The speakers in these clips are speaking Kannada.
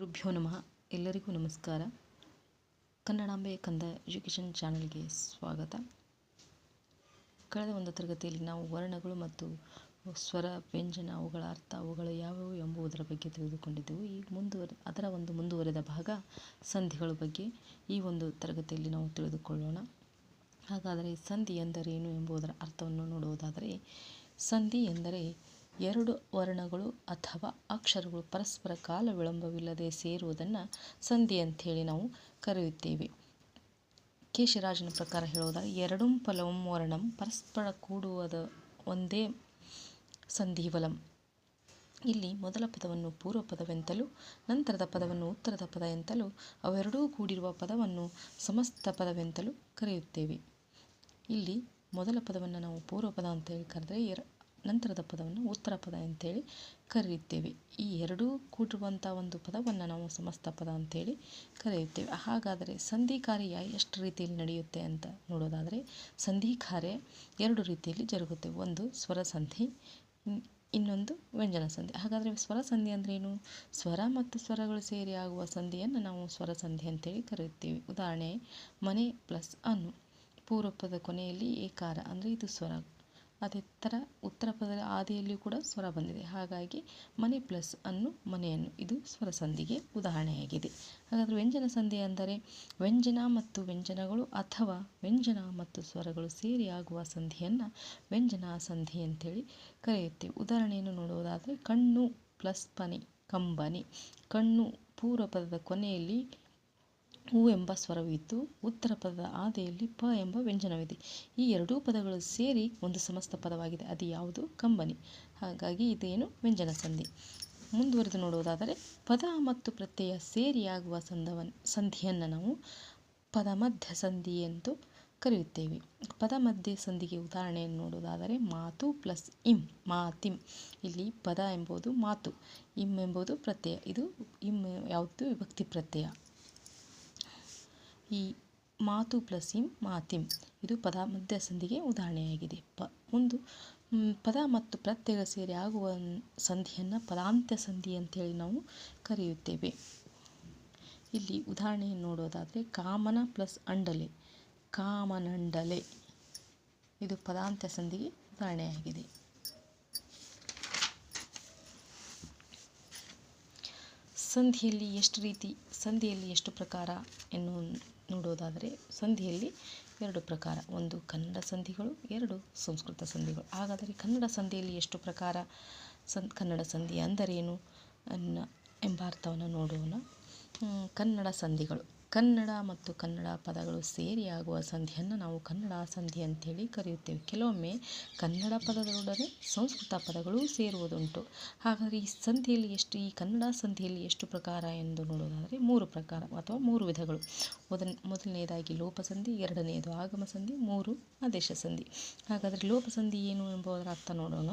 ಗುರುಭ್ಯೋ ನಮಃ. ಎಲ್ಲರಿಗೂ ನಮಸ್ಕಾರ. ಕನ್ನಡಾಂಬೆ ಕಂದ ಎಜುಕೇಷನ್ ಚಾನಲ್ಗೆ ಸ್ವಾಗತ. ಕಳೆದ ಒಂದು ತರಗತಿಯಲ್ಲಿ ನಾವು ವರ್ಣಗಳು ಮತ್ತು ಸ್ವರ, ವ್ಯಂಜನ, ಅವುಗಳ ಅರ್ಥ, ಅವುಗಳು ಯಾವುವು ಎಂಬುದರ ಬಗ್ಗೆ ತಿಳಿದುಕೊಂಡಿದ್ದೆವು. ಈ ಮುಂದುವರೆ ಅದರ ಒಂದು ಮುಂದುವರೆದ ಭಾಗ ಸಂಧಿಗಳ ಬಗ್ಗೆ ಈ ಒಂದು ತರಗತಿಯಲ್ಲಿ ನಾವು ತಿಳಿದುಕೊಳ್ಳೋಣ. ಹಾಗಾದರೆ ಸಂಧಿ ಎಂದರೇನು ಎಂಬುದರ ಅರ್ಥವನ್ನು ನೋಡುವುದಾದರೆ, ಸಂಧಿ ಎಂದರೆ ಎರಡು ವರ್ಣಗಳು ಅಥವಾ ಅಕ್ಷರಗಳು ಪರಸ್ಪರ ಕಾಲ ವಿಳಂಬವಿಲ್ಲದೆ ಸೇರುವುದನ್ನು ಸಂಧಿ ಅಂಥೇಳಿ ನಾವು ಕರೆಯುತ್ತೇವೆ. ಕೇಶರಾಜನ ಪ್ರಕಾರ ಹೇಳುವುದಾದರೆ, ಎರಡೂ ಫಲವಂ ವರ್ಣಂ, ಪರಸ್ಪರ ಕೂಡುವುದ ಒಂದೇ ಸಂಧಿವಲಂ ಇಲ್ಲಿ ಮೊದಲ ಪದವನ್ನು ಪೂರ್ವ ಪದವೆಂತಲೂ, ನಂತರದ ಪದವನ್ನು ಉತ್ತರದ ಪದ ಎಂತಲೂ, ಅವೆರಡೂ ಕೂಡಿರುವ ಪದವನ್ನು ಸಮಸ್ತ ಪದವೆಂತಲೂ ಕರೆಯುತ್ತೇವೆ. ಇಲ್ಲಿ ಮೊದಲ ಪದವನ್ನು ನಾವು ಪೂರ್ವ ಪದ ಅಂತೇಳಿ ಕರೆದರೆ ಎರ ನಂತರದ ಪದವನ್ನು ಉತ್ತರ ಪದ ಅಂತೇಳಿ ಕರೆಯುತ್ತೇವೆ. ಈ ಎರಡೂ ಕೂಡಿರುವಂಥ ಒಂದು ಪದವನ್ನು ನಾವು ಸಮಸ್ತ ಪದ ಅಂತೇಳಿ ಕರೆಯುತ್ತೇವೆ. ಹಾಗಾದರೆ ಸಂಧಿ ಕಾರ್ಯ ಎಷ್ಟು ರೀತಿಯಲ್ಲಿ ನಡೆಯುತ್ತೆ ಅಂತ ನೋಡೋದಾದರೆ, ಸಂಧಿ ಕಾರ್ಯ ಎರಡು ರೀತಿಯಲ್ಲಿ ಜರುಗುತ್ತೆ. ಒಂದು ಸ್ವರ ಸಂಧಿ ಇನ್ನೊಂದು ವ್ಯಂಜನ ಸಂಧಿ. ಹಾಗಾದರೆ ಸ್ವರ ಸಂಧಿ ಅಂದ್ರೇನು ಸ್ವರ ಮತ್ತು ಸ್ವರಗಳು ಸೇರಿ ಆಗುವ ಸಂಧಿಯನ್ನು ನಾವು ಸ್ವರ ಸಂಧಿ ಅಂತೇಳಿ ಕರೆಯುತ್ತೇವೆ. ಉದಾಹರಣೆ, ಮನೆ ಪ್ಲಸ್ ಅನ್ನು. ಪೂರ್ವಪದ ಕೊನೆಯಲ್ಲಿ ಏಕಾರ ಅಂದರೆ ಇದು ಸ್ವರ. ಅದೇ ಉತ್ತರ ಪದದ ಆದಿಯಲ್ಲಿಯೂ ಕೂಡ ಸ್ವರ ಬಂದಿದೆ. ಹಾಗಾಗಿ ಮನೆ ಪ್ಲಸ್ ಅನ್ನು ಮನೆಯನ್ನು, ಇದು ಸ್ವರ ಸಂಧಿಗೆ ಉದಾಹರಣೆಯಾಗಿದೆ. ಹಾಗಾದರೆ ವ್ಯಂಜನ ಸಂಧಿ ಅಂದರೆ ವ್ಯಂಜನ ಮತ್ತು ವ್ಯಂಜನಗಳು ಅಥವಾ ವ್ಯಂಜನ ಮತ್ತು ಸ್ವರಗಳು ಸೇರಿ ಆಗುವ ಸಂಧಿಯನ್ನು ವ್ಯಂಜನ ಸಂಧಿ ಅಂತೇಳಿ ಕರೆಯುತ್ತೇವೆ. ಉದಾಹರಣೆಯನ್ನು ನೋಡುವುದಾದರೆ ಕಣ್ಣು ಪ್ಲಸ್ ಪನೆ, ಕಂಬನಿ. ಕಣ್ಣು ಪೂರ್ವ ಪದದ ಕೊನೆಯಲ್ಲಿ ಹೂ ಎಂಬ ಸ್ವರವಿದ್ದು, ಉತ್ತರ ಪದದ ಆದೆಯಲ್ಲಿ ಪ ಎಂಬ ವ್ಯಂಜನವಿದೆ. ಈ ಎರಡೂ ಪದಗಳು ಸೇರಿ ಒಂದು ಸಮಸ್ತ ಪದವಾಗಿದೆ. ಅದು ಯಾವುದು? ಕಂಬನಿ. ಹಾಗಾಗಿ ಇದೇನು? ವ್ಯಂಜನ ಸಂಧಿ. ಮುಂದುವರೆದು ನೋಡುವುದಾದರೆ, ಪದ ಮತ್ತು ಪ್ರತ್ಯಯ ಸೇರಿಯಾಗುವ ಸಂಧವನ್, ಸಂಧಿಯನ್ನು ನಾವು ಪದ ಮಧ್ಯ ಸಂಧಿ ಎಂದು ಕರೆಯುತ್ತೇವೆ. ಪದ ಮಧ್ಯೆ ಸಂಧಿಗೆ ಉದಾಹರಣೆಯನ್ನು ನೋಡುವುದಾದರೆ, ಮಾತು ಪ್ಲಸ್ ಇಂ, ಮಾತಿಂ. ಇಲ್ಲಿ ಪದ ಎಂಬುದು ಮಾತು, ಇಂ ಎಂಬುದು ಪ್ರತ್ಯಯ. ಇದು ಇಂ ಯಾವುದು? ವಿಭಕ್ತಿ ಪ್ರತ್ಯಯ. ಈ ಮಾತು ಪ್ಲಸ್ ಇಂ, ಮಾತಿಂ ಇದು ಪದ ಮಧ್ಯ ಸಂಧಿಗೆ ಉದಾಹರಣೆಯಾಗಿದೆ. ಪ, ಒಂದು ಪದ ಮತ್ತು ಪ್ರತ್ಯಯ ಸೇರಿ ಆಗುವ ಸಂಧಿಯನ್ನು ಪದಾಂತ್ಯ ಸಂಧಿ ಅಂತೇಳಿ ನಾವು ಕರೆಯುತ್ತೇವೆ. ಇಲ್ಲಿ ಉದಾಹರಣೆಯನ್ನು ನೋಡೋದಾದರೆ ಕಾಮನ ಪ್ಲಸ್ ಅಂಡಲೆ. ಕಾಮನಂಡಲೆ. ಇದು ಪದಾಂತ್ಯ ಸಂಧಿಗೆ ಉದಾಹರಣೆಯಾಗಿದೆ. ಸಂಧಿಯಲ್ಲಿ ಎಷ್ಟು ರೀತಿ, ಸಂಧಿಯಲ್ಲಿ ಎಷ್ಟು ಪ್ರಕಾರ ಎನ್ನು ನೋಡೋದಾದರೆ ಸಂಧಿಯಲ್ಲಿ ಎರಡು ಪ್ರಕಾರ. ಒಂದು ಕನ್ನಡ ಸಂಧಿಗಳು, ಎರಡು ಸಂಸ್ಕೃತ ಸಂಧಿಗಳು. ಹಾಗಾದರೆ ಕನ್ನಡ ಸಂಧಿಯಲ್ಲಿ ಎಷ್ಟು ಪ್ರಕಾರ? ಸಂ, ಕನ್ನಡ ಸಂಧಿ ಅಂದರೇನು? ಅನ್ನ ಎಂಬ ಅರ್ಥವನ್ನು ನೋಡೋಣ. ಕನ್ನಡ ಸಂಧಿಗಳು. ಕನ್ನಡ ಮತ್ತು ಕನ್ನಡ ಪದಗಳು ಸೇರಿ ಆಗುವ ಸಂಧಿಯನ್ನು ನಾವು ಕನ್ನಡ ಸಂಧಿ ಅಂತೇಳಿ ಕರೆಯುತ್ತೇವೆ. ಕೆಲವೊಮ್ಮೆ ಕನ್ನಡ ಪದಗಳೊಡನೆ ಸಂಸ್ಕೃತ ಪದಗಳು ಸೇರುವುದುಂಟು. ಹಾಗಾದರೆ ಈ ಸಂಧಿಯಲ್ಲಿ ಎಷ್ಟು, ಈ ಕನ್ನಡ ಸಂಧಿಯಲ್ಲಿ ಎಷ್ಟು ಪ್ರಕಾರ ಎಂದು ನೋಡೋದಾದರೆ ಮೂರು ಪ್ರಕಾರ ಅಥವಾ ಮೂರು ವಿಧಗಳು. ಮೊದಲ ಮೊದಲನೆಯದಾಗಿ ಲೋಪಸಂಧಿ ಎರಡನೆಯದು ಆಗಮ ಸಂಧಿ, ಮೂರು ಆದೇಶ ಸಂಧಿ. ಹಾಗಾದರೆ ಲೋಪಸಂಧಿ ಏನು ಎಂಬುದರ ಅರ್ಥ ನೋಡೋಣ.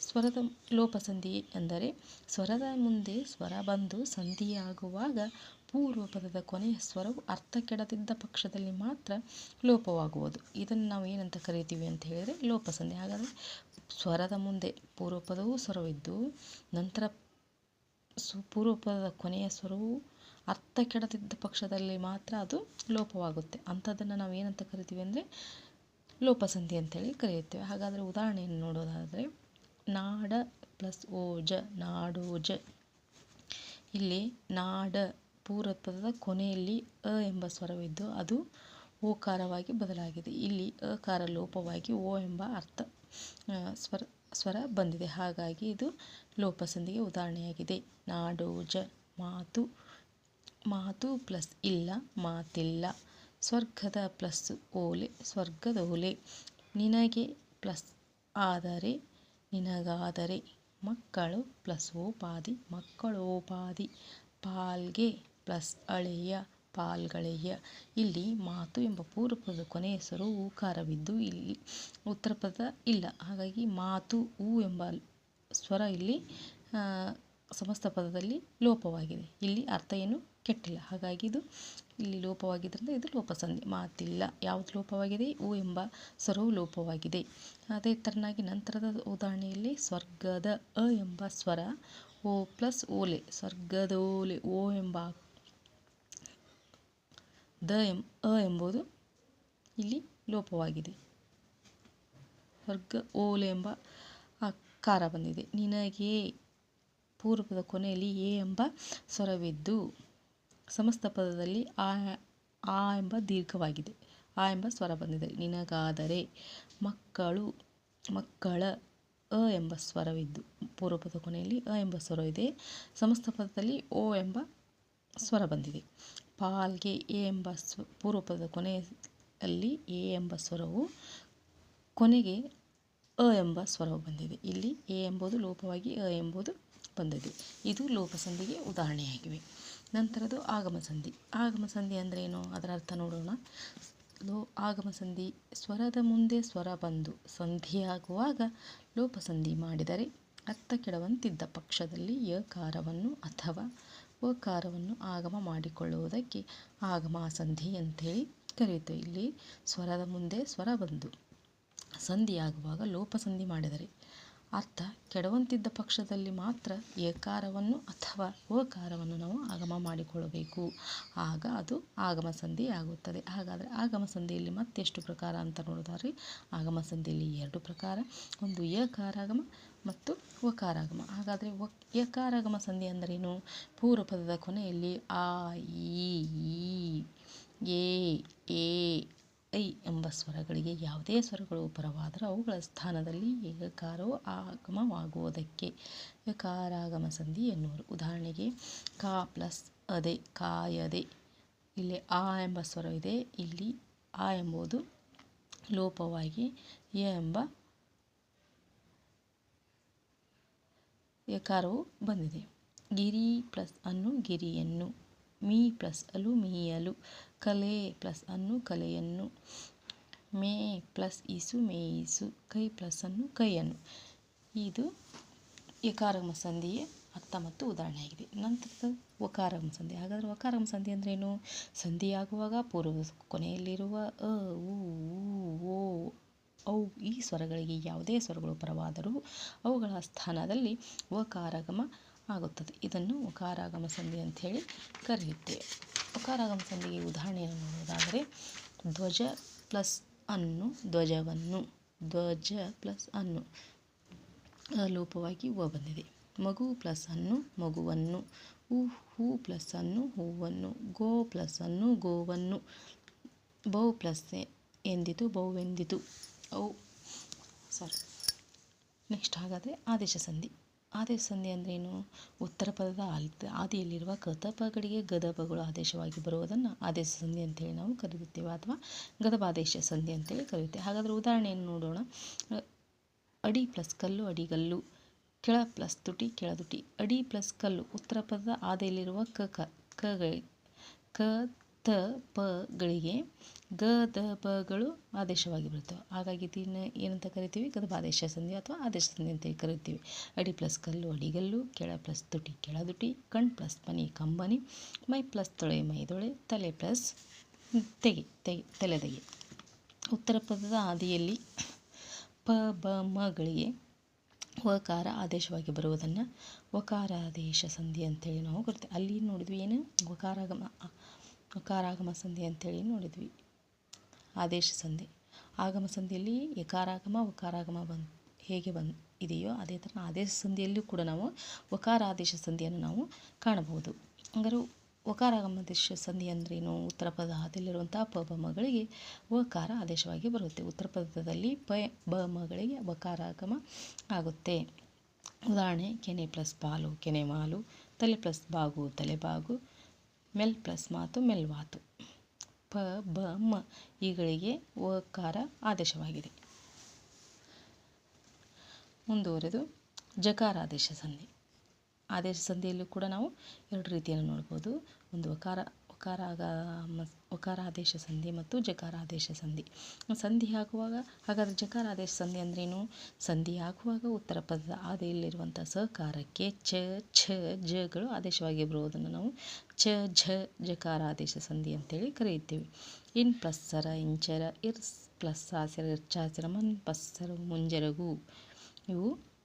ಸ್ವರದ ಲೋಪಸಂಧಿ ಎಂದರೆ ಸ್ವರದ ಮುಂದೆ ಸ್ವರ ಬಂದು ಸಂಧಿಯಾಗುವಾಗ ಪೂರ್ವ ಪದದ ಕೊನೆಯ ಸ್ವರವು ಅರ್ಥ ಕೆಡದಿದ್ದ ಪಕ್ಷದಲ್ಲಿ ಮಾತ್ರ ಲೋಪವಾಗುವುದು. ಇದನ್ನು ನಾವು ಏನಂತ ಕರಿತೀವಿ ಅಂತ ಹೇಳಿದರೆ ಲೋಪಸಂಧಿ ಹಾಗಾದರೆ ಸ್ವರದ ಮುಂದೆ ಪೂರ್ವಪದವು ಸ್ವರವಿದ್ದು, ನಂತರ ಸು, ಪೂರ್ವಪದದ ಕೊನೆಯ ಸ್ವರವು ಅರ್ಥ ಕೆಡದಿದ್ದ ಪಕ್ಷದಲ್ಲಿ ಮಾತ್ರ ಅದು ಲೋಪವಾಗುತ್ತೆ. ಅಂಥದ್ದನ್ನು ನಾವು ಏನಂತ ಕರಿತೀವಿ ಅಂದರೆ ಲೋಪಸಂಧಿ ಅಂತೇಳಿ ಕರೆಯುತ್ತೇವೆ. ಹಾಗಾದರೆ ಉದಾಹರಣೆಯನ್ನು ನೋಡೋದಾದರೆ, ನಾಡ ಪ್ಲಸ್ ಓಜ ನಾಡೋಜ. ಇಲ್ಲಿ ನಾಡ ಪೂರ್ವ ಪದದ ಕೊನೆಯಲ್ಲಿ ಅ ಎಂಬ ಸ್ವರವಿದ್ದು ಅದು ಓಕಾರವಾಗಿ ಬದಲಾಗಿದೆ. ಇಲ್ಲಿ ಅಕಾರ ಲೋಪವಾಗಿ ಓ ಎಂಬ ಅರ್ಥ ಸ್ವರ ಸ್ವರ ಬಂದಿದೆ. ಹಾಗಾಗಿ ಇದು ಲೋಪಸಂಧಿಗೆ ಉದಾಹರಣೆಯಾಗಿದೆ. ನಾಡೋಜ ಮಾತು ಮಾತು ಪ್ಲಸ್ ಇಲ್ಲ, ಮಾತಿಲ್ಲ. ಸ್ವರ್ಗದ ಪ್ಲಸ್ ಓಲೆ, ಸ್ವರ್ಗದ ಓಲೆ. ನಿನಗೆ ಪ್ಲಸ್ ಆದರೆ ನಿನಗಾದರೆ ಮಕ್ಕಳು ಪ್ಲಸ್ ಓಪಾದಿ ಮಕ್ಕಳೋಪಾದಿ ಪಾಲ್ಗೆ ಪ್ಲಸ್ ಅಳೆಯ ಪಾಲ್ಗಳೆಯ. ಇಲ್ಲಿ ಮಾತು ಎಂಬ ಪೂರ್ವಪದ ಕೊನೆಯ ಹೆಸರು ಊಕಾರವಿದ್ದು ಇಲ್ಲಿ ಉತ್ತರ ಪದ ಇಲ್ಲ. ಹಾಗಾಗಿ ಮಾತು ಊ ಎಂಬ ಸ್ವರ ಇಲ್ಲಿ ಸಮಸ್ತ ಪದದಲ್ಲಿ ಲೋಪವಾಗಿದೆ. ಇಲ್ಲಿ ಅರ್ಥ ಏನು? ಕೆಟ್ಟಿಲ್ಲ. ಹಾಗಾಗಿ ಇದು ಇಲ್ಲಿ ಲೋಪವಾಗಿದ್ದರಿಂದ ಇದು ಲೋಪಸಂಧಿ. ಮಾತಿಲ್ಲ. ಯಾವುದು ಲೋಪವಾಗಿದೆ? ಉ ಎಂಬ ಸ್ವರವು ಲೋಪವಾಗಿದೆ. ಅದೇ ತರನಾಗಿ ನಂತರದ ಉದಾಹರಣೆಯಲ್ಲಿ ಸ್ವರ್ಗದ ಅ ಎಂಬ ಸ್ವರ, ಓ ಪ್ಲಸ್ ಓಲೆ. ಸ್ವರ್ಗದೋಲೆ, ಓ ಎಂಬ ದ ಎಂ, ಅ ಎಂಬುದು ಇಲ್ಲಿ ಲೋಪವಾಗಿದೆ. ವರ್ಗ ಓಲೆ ಎಂಬ ಆಕಾರ ಬಂದಿದೆ. ನಿನಗೆ ಪೂರ್ವದ ಕೊನೆಯಲ್ಲಿ ಎ ಎಂಬ ಸ್ವರವಿದ್ದು, ಸಮಸ್ತ ಪದದಲ್ಲಿ ಆ ಆ ಎಂಬ ದೀರ್ಘವಾಗಿದೆ. ಆ ಎಂಬ ಸ್ವರ ಬಂದಿದೆ. ನಿನಗಾದರೆ ಮಕ್ಕಳು, ಮಕ್ಕಳ ಅ ಎಂಬ ಸ್ವರವಿದ್ದು. ಪೂರ್ವಪದ ಕೊನೆಯಲ್ಲಿ ಅ ಎಂಬ ಸ್ವರವಿದೆ. ಸಮಸ್ತ ಪದದಲ್ಲಿ ಓ ಎಂಬ ಸ್ವರ ಬಂದಿದೆ. ಪಾಲ್ಗೆ ಎ ಎಂಬ ಸ್ವ ಪೂರ್ವಪದ ಕೊನೆಯಲ್ಲಿ ಎ ಎಂಬ ಸ್ವರವು ಕೊನೆಗೆ ಅ ಎಂಬ ಸ್ವರವು ಬಂದಿದೆ. ಇಲ್ಲಿ ಎ ಎಂಬುದು ಲೋಪವಾಗಿ ಅ ಎಂಬುದು ಬಂದಿದೆ. ಇದು ಲೋಪಸಂಧಿಗೆ ಉದಾಹರಣೆಯಾಗಿವೆ. ನಂತರದು ಆಗಮ ಸಂಧಿ ಆಗಮ ಸಂಧಿ ಅಂದರೆ ಏನು? ಅದರ ಅರ್ಥ ನೋಡೋಣ. ಲೋ ಆಗಮ ಸಂಧಿ ಸ್ವರದ ಮುಂದೆ ಸ್ವರ ಬಂದು ಸಂಧಿಯಾಗುವಾಗ ಲೋಪಸಂಧಿ ಮಾಡಿದರೆ ಅರ್ಥ ಕೆಡವಂತಿದ್ದ ಪಕ್ಷದಲ್ಲಿ ಯಕಾರವನ್ನು ಅಥವಾ ವಕಾರವನ್ನು ಆಗಮ ಮಾಡಿಕೊಳ್ಳುವುದಕ್ಕೆ ಆಗಮ ಸಂಧಿ ಅಂಥೇಳಿ ಕರೆಯುತ್ತೆ. ಇಲ್ಲಿ ಸ್ವರದ ಮುಂದೆ ಸ್ವರ ಬಂದು, ಸಂಧಿಯಾಗುವಾಗ ಲೋಪಸಂಧಿ ಮಾಡಿದರೆ ಅರ್ಥ ಕೆಡವಂತಿದ್ದ ಪಕ್ಷದಲ್ಲಿ ಮಾತ್ರ ಏಕಾರವನ್ನು ಅಥವಾ ಓಕಾರವನ್ನು ನಾವು ಆಗಮ ಮಾಡಿಕೊಳ್ಳಬೇಕು. ಆಗ ಅದು ಆಗಮ ಸಂಧಿ ಆಗುತ್ತದೆ ಹಾಗಾದರೆ ಆಗಮ ಸಂಧಿಯಲ್ಲಿ ಮತ್ತೆಷ್ಟು ಪ್ರಕಾರ ಅಂತ ನೋಡೋದಾದ್ರೆ ಆಗಮ ಸಂಧಿಯಲ್ಲಿ ಎರಡು ಪ್ರಕಾರ. ಒಂದು ಏಕಾರಾಗಮ ಮತ್ತು ಒಕಾರಾಗಮ ಹಾಗಾದರೆ ವ ಏಕಾರಾಗಮ ಸಂಧಿ ಅಂದರೇನು? ಪೂರ್ವ ಪದದ ಕೊನೆಯಲ್ಲಿ ಆ, ಈ ಈ ಏ ಐ ಎಂಬ ಸ್ವರಗಳಿಗೆ ಯಾವುದೇ ಸ್ವರಗಳು ಪರವಾದರೂ ಅವುಗಳ ಸ್ಥಾನದಲ್ಲಿ ಏಕಾರವು ಆಗಮವಾಗುವುದಕ್ಕೆ. ಕಾರಾಗಮ ಸಂಧಿ ಎನ್ನುವರು. ಉದಾಹರಣೆಗೆ, ಕಾ ಪ್ಲಸ್ ಅದೆ, ಕಾಯದೆ. ಇಲ್ಲಿ ಆ ಎಂಬ ಸ್ವರವಿದೆ ಇಲ್ಲಿ ಆ ಎಂಬುದು ಲೋಪವಾಗಿ ಯ ಎಂಬ ಯಕಾರವು ಬಂದಿದೆ. ಗಿರಿ ಪ್ಲಸ್ ಅನ್ನು ಗಿರಿಯನ್ನು. ಮೀ ಪ್ಲಸ್ ಅಲು ಮೀಯಲು ಕಲೆ ಪ್ಲಸ್ ಅನ್ನು ಕಲೆಯನ್ನು. ಮೇ ಪ್ಲಸ್ ಇಸು ಮೇಯಿಸು ಕೈ ಪ್ಲಸ್ ಅನ್ನು ಕೈಯನ್ನು. ಇದು ಏಕಾರಮ ಸಂಧಿಯ ಅರ್ಥ ಮತ್ತು ಉದಾಹರಣೆಯಾಗಿದೆ ನಂತರದ ವಕಾರಗಮ ಸಂಧಿ. ಹಾಗಾದರೆ ವಕಾರಗಮ ಸಂಧಿ ಅಂದ್ರೇನು ಸಂಧಿಯಾಗುವಾಗ ಪೂರ್ವ ಕೊನೆಯಲ್ಲಿರುವ ಅ ಉ, ಓ, ಔ ಈ ಸ್ವರಗಳಿಗೆ ಯಾವುದೇ ಸ್ವರಗಳು ಪರವಾದರೂ ಅವುಗಳ ಸ್ಥಾನದಲ್ಲಿ ವಕಾರಗಮ ಆಗುತ್ತದೆ. ಇದನ್ನು ಉಕಾರಾಗಮ ಸಂಧಿ ಅಂಥೇಳಿ ಕರೆಯುತ್ತೇವೆ. ಉಕಾರಾಗಮ ಸಂಧಿಗೆ ಉದಾಹರಣೆಯನ್ನು ನೋಡೋದಾದರೆ ಧ್ವಜ ಪ್ಲಸ್ ಅನ್ನು, ಧ್ವಜವನ್ನು, ಧ್ವಜ ಪ್ಲಸ್ ಅನ್ನು ಲೋಪವಾಗಿ ಹೂವು ಬಂದಿದೆ. ಮಗು ಪ್ಲಸ್ ಅನ್ನು, ಮಗುವನ್ನು, ಹೂ ಹೂ ಪ್ಲಸ್ ಅನ್ನು, ಹೂವನ್ನು, ಗೋ ಪ್ಲಸ್ ಅನ್ನು, ಗೋವನ್ನು, ಬೌ ಪ್ಲಸ್ ಎಂದಿತು ಬೌವೆಂದಿತು ಔ, ಸಾರಿ, ನೆಕ್ಸ್ಟ್ ಹಾಗಾದರೆ ಆದೇಶ ಸಂಧಿ. ಆದೇಶ ಸಂಧಿ ಅಂದ್ರೇನು ಉತ್ತರ ಪದದ ಆಲ್- ಆದಿಯಲ್ಲಿರುವ ಕದಪಗಳಿಗೆ ಗದಪಗಳು ಆದೇಶವಾಗಿ ಬರುವುದನ್ನು ಆದೇಶ ಸಂಧಿ ಅಂತೇಳಿ ನಾವು ಕರೆಯುತ್ತೇವೆ ಅಥವಾ ಗದಪಾದೇಶ ಸಂಧಿ ಅಂತೇಳಿ ಕರೆಯುತ್ತೇವೆ. ಹಾಗಾದರೆ ಉದಾಹರಣೆಯನ್ನು ನೋಡೋಣ. ಅಡಿ ಪ್ಲಸ್ ಕಲ್ಲು ಅಡಿಗಲ್ಲು ಕೆಳ ಪ್ಲಸ್ ತುಟಿ ಕೆಳದುಟಿ ಅಡಿ ಪ್ಲಸ್ ಕಲ್ಲು ಉತ್ತರ ಪದದ ಆದಿಯಲ್ಲಿರುವ ಕ ಕ ಕ ತ ಪಗಳಿಗೆ ಗ ದ ಪಗಳು ಆದೇಶವಾಗಿ ಬರುತ್ತವೆ. ಹಾಗಾಗಿ ಇದನ್ನು ಏನಂತ ಕರಿತೀವಿ? ಗದಪಾದೇಶ ಸಂಧಿ ಅಥವಾ ಆದೇಶ ಸಂಧಿ ಅಂತ ಕರಿತೀವಿ. ಅಡಿ ಪ್ಲಸ್ ಕಲ್ಲು ಅಡಿಗಲ್ಲು ಕೆಳ ಪ್ಲಸ್ ತುಟಿ ಕೆಳದುಟಿ ಕಣ್ ಪ್ಲಸ್ ಮನಿ, ಕಂಬನಿ, ಮೈ ಪ್ಲಸ್ ತೊಳೆ ಮೈದೊಳೆ ತಲೆ ಪ್ಲಸ್ ತೆಗೆ ತೆಗೆ ತಲೆದೆಗೆ ಉತ್ತರ ಪದದ ಆದಿಯಲ್ಲಿ ಪ ಬ ಮಗಳಿಗೆ ವಕಾರ ಆದೇಶವಾಗಿ ಬರುವುದನ್ನು ವಕಾರಾದೇಶ ಸಂಧಿ ಅಂತೇಳಿ ನಾವು ಕರಿತೀವಿ. ಅಲ್ಲಿ ನೋಡಿದ್ವಿ ಏನು? ವಕಾರಾಗಮ ವಕಾರಾಗಮ ಸಂಧಿ ಅಂತೇಳಿ ನೋಡಿದ್ವಿ. ಆದೇಶ ಸಂಧಿ. ಆಗಮ ಸಂಧಿಯಲ್ಲಿ ಯಕಾರಾಗಮ, ವಕಾರಾಗಮ ಬಂದ್, ಹೇಗೆ ಬಂದ್ ಇದೆಯೋ ಅದೇ ಥರ ಆದೇಶ ಸಂಧಿಯಲ್ಲೂ ಕೂಡ ನಾವು ವಕಾರ ಆದೇಶ ಸಂಧಿಯನ್ನು ನಾವು ಕಾಣಬಹುದು. ಹಂಗಾರೆ ವಕಾರಾಗಮ ಆದೇಶ ಸಂಧಿ ಅಂದ್ರೇನು? ಉತ್ತರ ಪದ ಆದಿಯಲ್ಲಿರುವಂಥ ಪ ಮಗಳಿಗೆ ವಕಾರ ಆದೇಶವಾಗಿ ಬರುತ್ತೆ. ಉತ್ತರ ಪದದಲ್ಲಿ ಪ, ಬ ಮಗಳಿಗೆ ವಕಾರಾಗಮ ಆಗುತ್ತೆ. ಉದಾಹರಣೆ, ಕೆನೆ ಪ್ಲಸ್ ಪಾಲು, ಕೆನೆ ಮಾಲು, ತಲೆ ಪ್ಲಸ್ ಬಾಗು ತಲೆಬಾಗು ಮೆಲ್ ಪ್ಲಸ್ ಮಾತು ಮೆಲ್ವಾತು. ಪ, ಬ, ಮ ಇಗಳಿಗೆ ಓಕಾರ ಆದೇಶವಾಗಿದೆ. ಮುಂದುವರೆದು ಜಕಾರ ಆದೇಶ ಸಂಧಿ. ಆದೇಶ ಸಂಧಿಯಲ್ಲೂ ಕೂಡ ನಾವು ಎರಡು ರೀತಿಯನ್ನು ನೋಡ್ಬೋದು. ಒಂದು ವಕಾರ ವಕಾರ ಆಗಮ ಒಕಾರ ಆದೇಶ ಸಂಧಿ ಮತ್ತು ಜಕಾರ ಆದೇಶ ಸಂಧಿ. ಸಂಧಿ ಹಾಕುವಾಗ, ಹಾಗಾದರೆ ಜಕಾರ ಆದೇಶ ಸಂಧಿ ಅಂದ್ರೇನು? ಸಂಧಿ ಹಾಕುವಾಗ ಉತ್ತರ ಪದದ ಆದಿಯಲ್ಲಿರುವಂಥ ಸಹಕಾರಕ್ಕೆ ಚ, ಛ ಜಗಳು ಆದೇಶವಾಗಿ ಬರುವುದನ್ನು ನಾವು ಚ, ಝ ಜಕಾರ ಆದೇಶ ಸಂಧಿ ಅಂತೇಳಿ ಕರೆಯುತ್ತೇವೆ. ಇನ್ ಪ್ಲಸ್ಸರ, ಇಂಚರ, ಇರ್ಸ್ ಪ್ಲಸ್ ಆಸರ ಇರ್ಚಾಸರ ಮನ್ ಪಸ್ಸರ ಮುಂಜರಗು ಇವು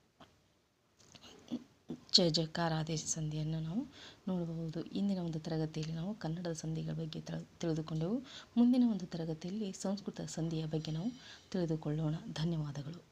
ಜ ಜಯಕಾರ ಆದೇಶ ಸಂಧಿಯನ್ನು ನಾವು ನೋಡಬಹುದು. ಇಂದಿನ ಒಂದು ತರಗತಿಯಲ್ಲಿ ನಾವು ಕನ್ನಡದ ಸಂಧಿಗಳ ಬಗ್ಗೆ ತಿಳ ತಿಳಿದುಕೊಂಡೆವು. ಮುಂದಿನ ಒಂದು ತರಗತಿಯಲ್ಲಿ ಸಂಸ್ಕೃತ ಸಂಧಿಯ ಬಗ್ಗೆ ನಾವು ತಿಳಿದುಕೊಳ್ಳೋಣ. ಧನ್ಯವಾದಗಳು.